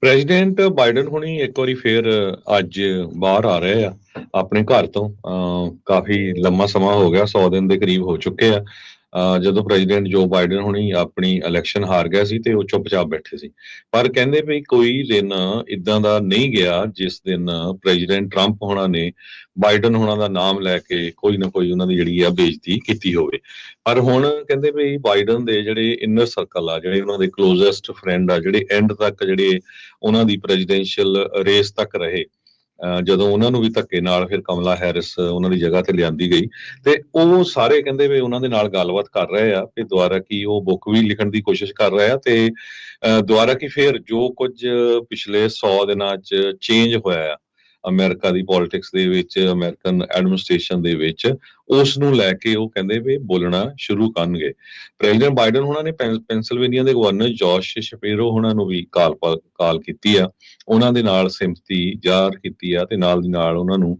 President Biden ਹੁਣੀ ਇੱਕ ਵਾਰੀ ਫੇਰ, ਅੱਜ ਬਾਹਰ ਆ ਰਹੇ ਆ, ਆਪਣੇ ਘਰ ਤੋਂ। ਅਹ ਕਾਫੀ ਲੰਮਾ ਸਮਾਂ ਹੋ ਗਿਆ 100 ਦਿਨ ਦੇ ਕਰੀਬ ਹੋ ਚੁੱਕੇ ਆ। ਜਦੋਂ ਪ੍ਰੈਜ਼ੀਡੈਂਟ ਜੋ ਬਾਈਡਨ ਹੁਣੀ ਆਪਣੀ ਇਲੈਕਸ਼ਨ ਹਾਰ ਗਿਆ ਸੀ ਤੇ ਉਹ ਚੁੱਪਚਾਪ ਬੈਠੇ ਸੀ। ਪਰ ਕਹਿੰਦੇ ਵੀ ਕੋਈ ਦਿਨ ਇਦਾਂ ਦਾ ਨਹੀਂ ਗਿਆ ਜਿਸ ਦਿਨ ਪ੍ਰੈਜ਼ੀਡੈਂਟ ਟਰੰਪ ਹੋਣਾ ਨੇ ਬਾਈਡਨ ਹੋਣਾ ਦਾ ਨਾਮ ਲੈ ਕੇ ਕੋਈ ਨਾ ਕੋਈ ਉਹਨਾਂ ਦੀ ਜਿਹੜੀ ਆ ਬੇਇੱਜ਼ਤੀ ਕੀਤੀ ਹੋਵੇ। ਪਰ ਹੁਣ ਕਹਿੰਦੇ ਵੀ ਬਾਈਡਨ ਦੇ ਜਿਹੜੇ ਇਨਰ ਸਰਕਲ ਆ, ਜਿਹੜੇ ਉਹਨਾਂ ਦੇ ਕਲੋਜ਼ੈਸਟ ਫਰੈਂਡ ਆ, ਜਿਹੜੇ ਐਂਡ ਤੱਕ ਜਿਹੜੇ ਉਹਨਾਂ ਦੀ ਪ੍ਰੈਜ਼ੀਡੈਂਸ਼ੀਅਲ ਰੇਸ ਤੱਕ ਰਹੇ ਜਦੋਂ ਉਹਨਾਂ ਨੂੰ ਵੀ ਧੱਕੇ ਨਾਲ ਫਿਰ ਕਮਲਾ ਹੈਰਿਸ ਉਹਨਾਂ ਦੀ ਜਗ੍ਹਾ ਤੇ ਲਿਆਂਦੀ ਗਈ ਤੇ ਉਹ ਸਾਰੇ ਕਹਿੰਦੇ ਵੀ ਉਹਨਾਂ ਦੇ ਨਾਲ ਗੱਲਬਾਤ ਕਰ ਰਹੇ ਆ ਕਿ ਦੁਆਰਾ ਕੀ ਉਹ ਬੁੱਕ ਵੀ ਲਿਖਣ ਦੀ ਕੋਸ਼ਿਸ਼ ਕਰ ਰਹੇ ਆ ਤੇ, ਅਹ ਦੁਆਰਾ ਕੀ ਫਿਰ ਜੋ ਕੁਝ ਪਿਛਲੇ 100 ਦਿਨਾਂ 'ਚ ਚੇਂਜ ਹੋਇਆ ਆ ਅਮਰੀਕਾ ਦੀ ਪੋਲਿਟਿਕਸ ਦੇ ਵਿੱਚ, ਅਮਰੀਕਨ ਐਡਮਿਨਿਸਟ੍ਰੇਸ਼ਨ ਦੇ ਵਿੱਚ ਉਸ ਨੂੰ ਲੈ ਕੇ ਉਹ ਕਹਿੰਦੇ ਵੀ ਬੋਲਣਾ ਸ਼ੁਰੂ ਕਰਨਗੇ। ਪ੍ਰੈਜ਼ੀਡੈਂਟ ਬਾਈਡਨ ਉਹਨਾਂ ਨੇ ਪੈਨ- ਪੈਨਸਿਲਵੇਨੀਆ ਦੇ ਗਵਰਨਰ ਜੋਸ਼ ਸ਼ਪੀਰੋ ਉਹਨਾਂ ਨੂੰ ਵੀ ਕਾਲ ਪ- ਕਾਲ ਕੀਤੀ ਆ। ਉਹਨਾਂ ਦੇ ਨਾਲ ਸਿੰਪਥੀ ਜ਼ਾਹਰ ਕੀਤੀ ਆ ਤੇ ਨਾਲ ਦੀ ਨਾਲ ਉਹਨਾਂ ਨੂੰ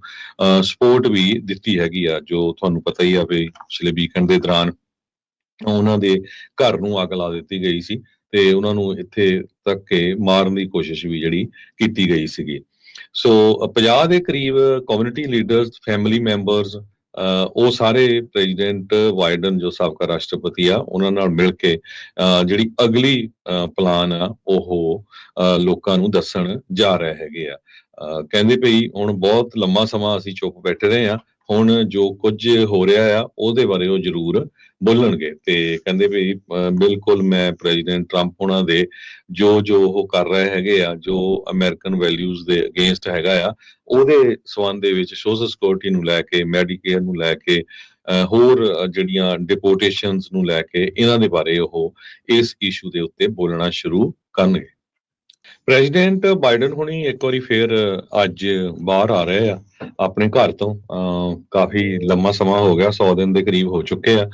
ਸਪੋਰਟ ਵੀ ਦਿੱਤੀ ਹੈਗੀ ਆ, ਜੋ ਤੁਹਾਨੂੰ ਪਤਾ ਹੀ ਆ ਵੀ ਪਿਛਲੇ ਵੀਕਐਂਡ ਦੇ ਦੌਰਾਨ ਉਹਨਾਂ ਦੇ ਘਰ ਨੂੰ ਅੱਗ ਲਾ ਦਿੱਤੀ ਗਈ ਸੀ ਤੇ ਉਹਨਾਂ ਨੂੰ ਇੱਥੇ ਤੱਕ ਕੇ ਮਾਰਨ ਦੀ ਕੋਸ਼ਿਸ਼ ਵੀ ਜਿਹੜੀ ਕੀਤੀ ਗਈ ਸੀਗੀ। ਸੋ 50 ਦੇ ਕਰੀਬ ਕਮਿਊਨਿਟੀ ਲੀਡਰਸ ਫੈਮਿਲੀ ਮੈਂਬਰਸ ਉਹ ਸਾਰੇ ਪ੍ਰੈਜ਼ੀਡੈਂਟ ਬਾਈਡਨ ਜੋ ਸਾਬਕਾ ਰਾਸ਼ਟਰਪਤੀ ਆ ਉਹਨਾਂ ਨਾਲ ਮਿਲ ਕੇ ਅਹ, ਜਿਹੜੀ ਅਗਲੀ ਪਲਾਨ ਆ ਉਹ ਅਹ, ਲੋਕਾਂ ਨੂੰ ਦੱਸਣ ਜਾ ਰਹੇ ਹੈਗੇ ਆ। ਕਹਿੰਦੇ ਪਈ ਹੁਣ ਬਹੁਤ ਲੰਮਾ ਸਮਾਂ ਅਸੀਂ ਚੁੱਪ ਬੈਠੇ ਰਹੇ ਆ ਹੁਣ ਜੋ ਕੁਝ ਹੋ ਰਿਹਾ ਆ ਉਹਦੇ ਬਾਰੇ ਉਹ ਜ਼ਰੂਰ ਬੋਲਣਗੇ। ਤੇ ਕਹਿੰਦੇ ਵੀ ਬਿਲਕੁਲ ਮੈਂ ਪ੍ਰੈਜ਼ੀਡੈਂਟ ਟਰੰਪ ਉਹਨਾਂ ਦੇ ਜੋ ਜੋ ਉਹ ਕਰ ਰਹੇ ਹੈਗੇ ਆ ਜੋ ਅਮਰੀਕਨ ਵੈਲਿਊਜ਼ ਦੇ ਅਗੇਂਸਟ ਹੈਗਾ ਆ ਉਹਦੇ ਸਬੰਧ ਦੇ ਵਿੱਚ ਸੋਸ਼ਲ ਸਿਕਿਉਰਿਟੀ ਨੂੰ ਲੈ ਕੇ ਮੈਡੀਕੇਅਰ ਨੂੰ ਲੈ ਕੇ ਅਹ, ਹੋਰ ਜਿਹੜੀਆਂ ਡਿਪੋਰਟੇਸ਼ਨਸ ਨੂੰ ਲੈ ਕੇ ਇਹਨਾਂ ਦੇ ਬਾਰੇ ਉਹ ਇਸ ਇਸ਼ੂ ਦੇ ਉੱਤੇ ਬੋਲਣਾ ਸ਼ੁਰੂ ਕਰਨਗੇ। ਪ੍ਰੈਜ਼ੀਡੈਂਟ ਬਾਈਡਨ ਹੁਣੀ ਇੱਕ ਵਾਰੀ ਫੇਰ ਅੱਜ ਬਾਹਰ ਆ ਰਹੇ ਆ ਆਪਣੇ ਘਰ ਤੋਂ। ਅਹ, ਕਾਫੀ ਲੰਮਾ ਸਮਾਂ ਹੋ ਗਿਆ 100 ਦਿਨ ਦੇ ਕਰੀਬ ਹੋ ਚੁੱਕੇ ਆ।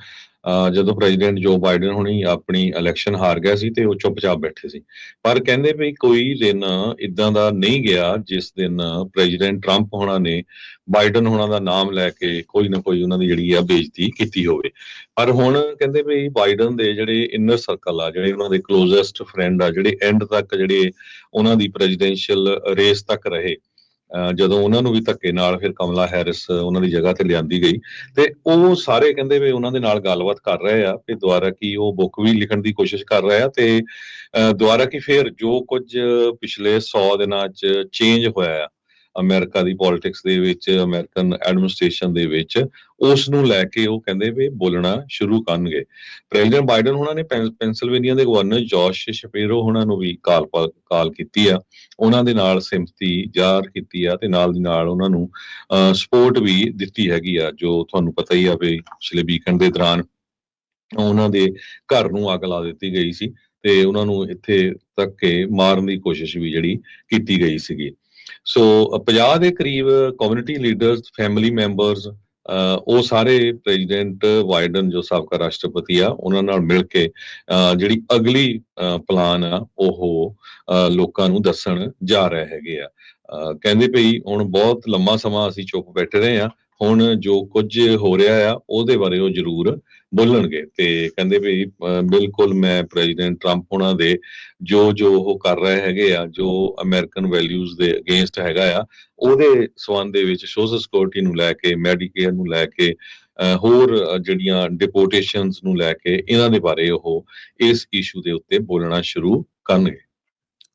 ਜਦੋਂ ਪ੍ਰੈਜ਼ੀਡੈਂਟ ਜੋ ਬਾਈਡਨ ਹੁਣੀ ਆਪਣੀ ਇਲੈਕਸ਼ਨ ਹਾਰ ਗਿਆ ਸੀ ਤੇ ਉਹ ਚੁੱਪਚਾਪ ਬੈਠੇ ਸੀ। ਪਰ ਕਹਿੰਦੇ ਵੀ ਕੋਈ ਦਿਨ ਇਦਾਂ ਦਾ ਨਹੀਂ ਗਿਆ ਜਿਸ ਦਿਨ ਪ੍ਰੈਜ਼ੀਡੈਂਟ ਟਰੰਪ ਹੋਣਾ ਨੇ ਬਾਈਡਨ ਹੋਣਾ ਦਾ ਨਾਮ ਲੈ ਕੇ ਕੋਈ ਨਾ ਕੋਈ ਉਹਨਾਂ ਦੀ ਜਿਹੜੀ ਆ ਬੇਇੱਜ਼ਤੀ ਕੀਤੀ ਹੋਵੇ। ਪਰ ਹੁਣ ਕਹਿੰਦੇ ਵੀ ਬਾਈਡਨ ਦੇ ਜਿਹੜੇ ਇਨਰ ਸਰਕਲ ਆ, ਜਿਹੜੇ ਉਹਨਾਂ ਦੇ ਕਲੋਜ਼ੈਸਟ ਫਰੈਂਡ ਆ, ਜਿਹੜੇ ਐਂਡ ਤੱਕ ਜਿਹੜੇ ਉਹਨਾਂ ਦੀ ਪ੍ਰੈਜ਼ੀਡੈਂਸ਼ੀਅਲ ਰੇਸ ਤੱਕ ਰਹੇ ਜਦੋਂ ਉਹਨਾਂ ਨੂੰ ਵੀ ਧੱਕੇ ਨਾਲ ਫਿਰ ਕਮਲਾ ਹੈਰਿਸ ਉਹਨਾਂ ਦੀ ਜਗ੍ਹਾ ਤੇ ਲਿਆਂਦੀ ਗਈ ਤੇ ਉਹ ਸਾਰੇ ਕਹਿੰਦੇ ਵੀ ਉਹਨਾਂ ਦੇ ਨਾਲ ਗੱਲਬਾਤ ਕਰ ਰਹੇ ਆ ਕਿ ਦੁਆਰਾ ਕੀ ਉਹ ਬੁੱਕ ਵੀ ਲਿਖਣ ਦੀ ਕੋਸ਼ਿਸ਼ ਕਰ ਰਹੇ ਆ ਤੇ, ਅਹ ਦੁਆਰਾ ਕੀ ਫਿਰ ਜੋ ਕੁਝ ਪਿਛਲੇ 100 ਦਿਨਾਂ 'ਚ ਚੇਂਜ ਹੋਇਆ ਆ ਅਮਰੀਕਾ ਦੀ ਪੋਲਿਟਿਕਸ ਦੇ ਵਿੱਚ, ਅਮਰੀਕਨ ਐਡਮਿਨਿਸਟ੍ਰੇਸ਼ਨ ਦੇ ਵਿੱਚ ਉਸ ਨੂੰ ਲੈ ਕੇ ਉਹ ਕਹਿੰਦੇ ਵੀ ਬੋਲਣਾ ਸ਼ੁਰੂ ਕਰਨਗੇ। ਪ੍ਰੈਜ਼ੀਡੈਂਟ ਬਾਈਡਨ ਉਹਨਾਂ ਨੇ ਪੈਨ- ਪੈਨਸਿਲਵੇਨੀਆ ਦੇ ਗਵਰਨਰ ਜੋਸ਼ ਸ਼ਪੀਰੋ ਉਹਨਾਂ ਨੂੰ ਵੀ ਕਾਲ ਪ- ਕਾਲ ਕੀਤੀ ਆ। ਉਹਨਾਂ ਦੇ ਨਾਲ ਸਿੰਪਥੀ ਜ਼ਾਹਰ ਕੀਤੀ ਆ ਤੇ ਨਾਲ ਦੀ ਨਾਲ ਉਹਨਾਂ ਨੂੰ ਸਪੋਰਟ ਵੀ ਦਿੱਤੀ ਹੈਗੀ ਆ, ਜੋ ਤੁਹਾਨੂੰ ਪਤਾ ਹੀ ਆ ਵੀ ਪਿਛਲੇ ਵੀਕਐਂਡ ਦੇ ਦੌਰਾਨ ਉਹਨਾਂ ਦੇ ਘਰ ਨੂੰ ਅੱਗ ਲਾ ਦਿੱਤੀ ਗਈ ਸੀ ਤੇ ਉਹਨਾਂ ਨੂੰ ਇੱਥੇ ਤੱਕ ਕੇ ਮਾਰਨ ਦੀ ਕੋਸ਼ਿਸ਼ ਵੀ ਜਿਹੜੀ ਕੀਤੀ ਗਈ ਸੀਗੀ। ਸੋ 50 uh, ਦੇ ਕਰੀਬ ਕਮਿਊਨਿਟੀ ਲੀਡਰਸ ਫੈਮਿਲੀ ਮੈਂਬਰਸ ਉਹ ਸਾਰੇ ਪ੍ਰੈਜ਼ੀਡੈਂਟ ਬਾਈਡਨ ਜੋ ਸਾਬਕਾ ਰਾਸ਼ਟਰਪਤੀ ਆ ਉਹਨਾਂ ਨਾਲ ਮਿਲ ਕੇ ਅਹ, ਜਿਹੜੀ ਅਗਲੀ ਪਲਾਨ ਆ ਉਹ ਅਹ, ਲੋਕਾਂ ਨੂੰ ਦੱਸਣ ਜਾ ਰਹੇ ਹੈਗੇ ਆ। ਕਹਿੰਦੇ ਪਈ ਹੁਣ ਬਹੁਤ ਲੰਮਾ ਸਮਾਂ ਅਸੀਂ ਚੁੱਪ ਬੈਠੇ ਰਹੇ ਆ ਹੁਣ ਜੋ ਕੁਝ ਹੋ ਰਿਹਾ ਆ ਉਹਦੇ ਬਾਰੇ ਉਹ ਜ਼ਰੂਰ ਬੋਲਣਗੇ। ਤੇ ਕਹਿੰਦੇ ਵੀ ਬਿਲਕੁਲ ਮੈਂ ਪ੍ਰੈਜ਼ੀਡੈਂਟ ਟਰੰਪ ਉਹਨਾਂ ਦੇ ਜੋ ਜੋ ਉਹ ਕਰ ਰਹੇ ਹੈਗੇ ਆ ਜੋ ਅਮਰੀਕਨ ਵੈਲਿਊਜ਼ ਦੇ ਅਗੇਂਸਟ ਹੈਗਾ ਆ ਉਹਦੇ ਸਬੰਧ ਦੇ ਵਿੱਚ ਸੋਸ਼ਲ ਸਿਕਿਉਰਿਟੀ ਨੂੰ ਲੈ ਕੇ ਮੈਡੀਕੇਅਰ ਨੂੰ ਲੈ ਕੇ ਅਹ, ਹੋਰ ਜਿਹੜੀਆਂ ਡਿਪੋਰਟੇਸ਼ਨਸ ਨੂੰ ਲੈ ਕੇ ਇਹਨਾਂ ਦੇ ਬਾਰੇ ਉਹ ਇਸ ਇਸ਼ੂ ਦੇ ਉੱਤੇ ਬੋਲਣਾ ਸ਼ੁਰੂ ਕਰਨਗੇ।